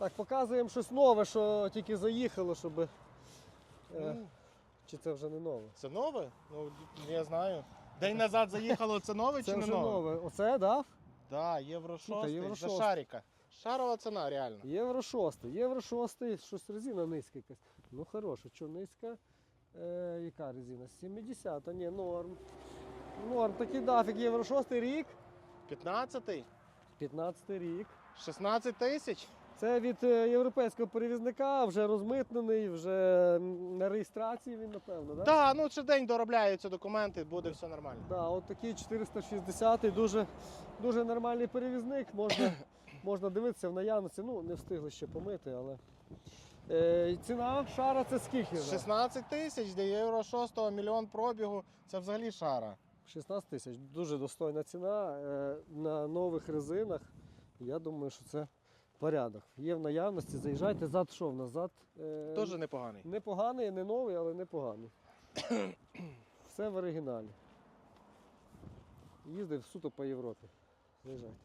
Так, показуємо щось нове, що тільки заїхало, щоб. Е, Ну, чи це вже не нове? Це нове? Ну, я знаю. День назад заїхало, це нове Це чи не вже нове? нове. Оце, так? Да? Так, євро 6 Слухай, євро за 6. шарика. Шарова ціна, реально. Євро 6. Євро 6, щось резина низька якась. Ну хороша, що низька? Е, яка резина? 70, а ні, норм. Норм, такий дафік, євро 6 рік. 15-й? 15 рік. 16 тисяч? Це від е, європейського перевізника, вже розмитнений, вже на реєстрації він, напевно, так? Так, ну ще день доробляються документи, буде все нормально. Да, от такий 460 дуже, дуже нормальний перевізник. Можна, можна дивитися в наявності. Ну, не встигли ще помити, але. Е, ціна шара це скільки? вже? 16 тисяч, де євро 6 мільйон пробігу, це взагалі шара. 16 тисяч. Дуже достойна ціна е, на нових резинах. Я думаю, що це порядок. Є в наявності, заїжджайте. Зад що в нас? Зад е, Теж непоганий. непоганий, не новий, але непоганий. Все в оригіналі. Їздив суто по Європі. Заїжджайте.